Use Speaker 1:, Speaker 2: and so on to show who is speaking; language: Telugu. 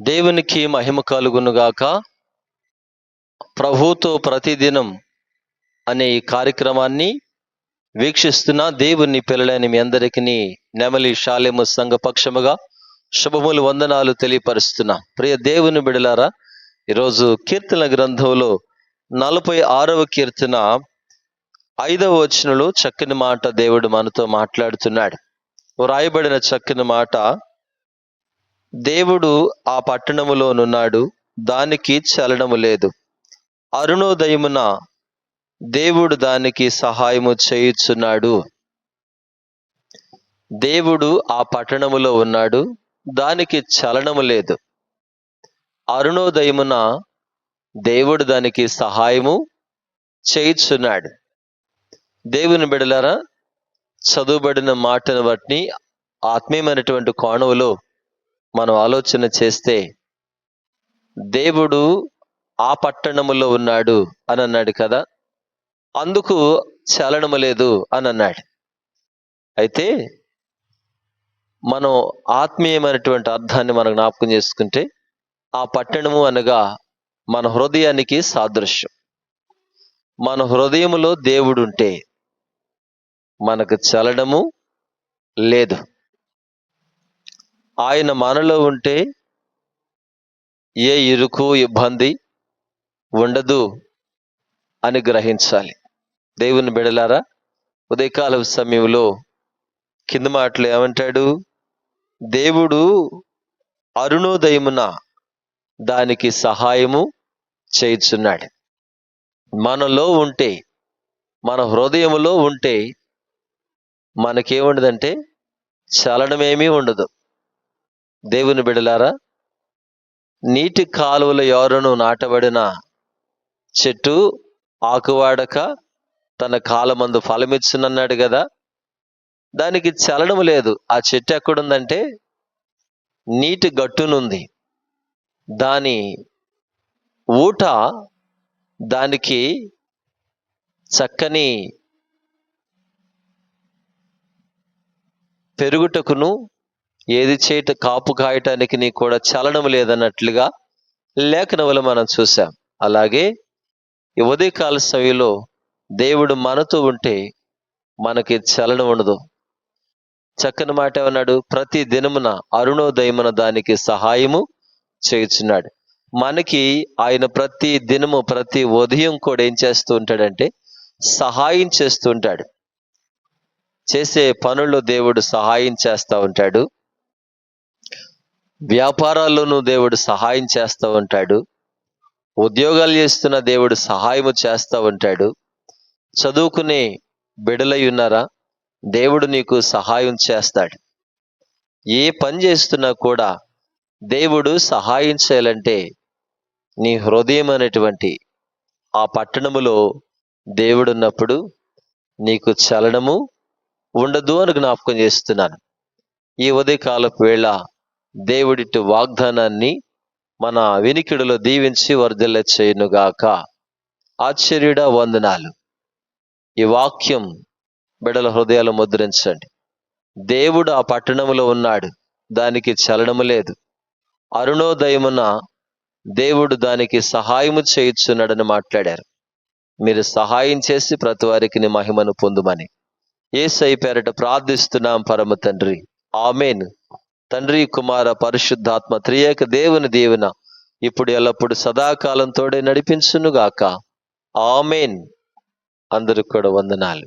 Speaker 1: దేవునికి మహిమ కలుగునుగాక. ప్రభుతో ప్రతిదినం అనే ఈ కార్యక్రమాన్ని వీక్షిస్తున్న దేవుని పిల్లలైన మీ అందరికీ నెమలి శాలెము సంఘ పక్షముగా శుభములు వందనాలు తెలియపరుస్తున్నా. ప్రియ దేవుని బిడలారా ఈరోజు కీర్తన గ్రంథంలో నలభై ఆరవ కీర్తన ఐదవ వచనంలో చక్కని మాట దేవుడు మనతో మాట్లాడుతున్నాడు. రాయబడిన చక్కని మాట దేవుడు ఆ పట్టణములోనున్నాడు దానికి చలనము లేదు. అరుణోదయమున దేవుడు దానికి సహాయము చేయుచున్నాడు. దేవుడు ఆ పట్టణములో ఉన్నాడు దానికి చలనము లేదు. అరుణోదయమున దేవుడు దానికి సహాయము చేయుచున్నాడు. దేవుని బిడలారా చదువుబడిన మాటను బట్టి ఆత్మీయమైనటువంటి కోణంలో మనం ఆలోచన చేస్తే దేవుడు ఆ పట్టణములో ఉన్నాడు అని అన్నాడు కదా? అందుకు చలనము లేదు అని అన్నాడు. అయితే మనం ఆత్మీయమైనటువంటి అర్థాన్ని మనం జ్ఞాపకం చేసుకుంటే ఆ పట్టణము అనగా మన హృదయానికి సాదృశ్యం. మన హృదయములో దేవుడుంటే మనకు చలనము లేదు. ఆయన మనలో ఉంటే ఏ ఇరుకు ఇబ్బంది ఉండదు అని గ్రహించాలి. దేవుని బిడలారా ఉదయకాల సమయంలో కింద మాటలు ఏమంటాడు? దేవుడు అరుణోదయమున దానికి సహాయము చేయుచున్నాడు. మనలో ఉంటే మన హృదయములో ఉంటే మనకేముండదంటే చలనమేమీ ఉండదు. దేవుని బిడలారా నీటి కాలువల ఎవరును నాటబడిన చెట్టు ఆకువాడక తన కాలమందు ఫలమిచ్చునన్నాడు కదా దానికి చలనం లేదు. ఆ చెట్టు ఎక్కడుందంటే నీటి గట్టునుంది. దాని ఊట దానికి చక్కని పెరుగుటకును ఏది చేయట కాపు కాయటానికి నీ కూడా చలనం లేదన్నట్లుగా లేఖనములు మనం చూసాం అలాగే ఉదయకాల సమయంలో దేవుడు మనతో ఉంటే మనకి చలనం ఉండదు. చక్కని మాట ఏమన్నాడు? ప్రతి దినమున అరుణోదయమున దానికి సహాయము చేయుచున్నాడు. మనకి ఆయన ప్రతి దినము ప్రతి ఉదయం కూడా ఏం చేస్తూ ఉంటాడంటే సహాయం చేస్తూ ఉంటాడు. చేసే పనుల్లో దేవుడు సహాయం చేస్తూ ఉంటాడు. వ్యాపారాల్లోనూ దేవుడు సహాయం చేస్తూ ఉంటాడు. ఉద్యోగాలు చేస్తున్న దేవుడు సహాయము చేస్తూ ఉంటాడు. చదువుకునే బిడలై ఉన్నారా? దేవుడు నీకు సహాయం చేస్తాడు. ఏ పని చేస్తున్నా కూడా దేవుడు సహాయం చేయాలంటే నీ హృదయం అనేటువంటి ఆ పట్టణములో దేవుడున్నప్పుడు నీకు చలనము ఉండదు అని జ్ఞాపకం చేస్తున్నాను. ఈ ఉదయకాలపు వేళ దేవుడి వాగ్దానాన్ని మన వినికిడిలో దీవించి వర్ధిల్ల చేయునుగాక. ఆశ్చర్యుడ వందనాలు. ఈ వాక్యం బిడల హృదయాలు ముద్రించండి. దేవుడు ఆ పట్టణంలో ఉన్నాడు. దానికి చలనము లేదు. అరుణోదయమున దేవుడు దానికి సహాయము చేయుచున్నాడని మాట్లాడారు. మీరు సహాయం చేసి ప్రతి వారికి మహిమను పొందుమని. ఏసై పేరట ప్రార్థిస్తున్నాం పరమ తండ్రి. ఆమెను. తండ్రి కుమార పరిశుద్ధాత్మ త్రియేక దేవుని దేవున ఇప్పుడు ఎల్లప్పుడు సదాకాలంతోడే నడిపించునుగాక. ఆమెన్. అందరికి కూడా వందనాలు.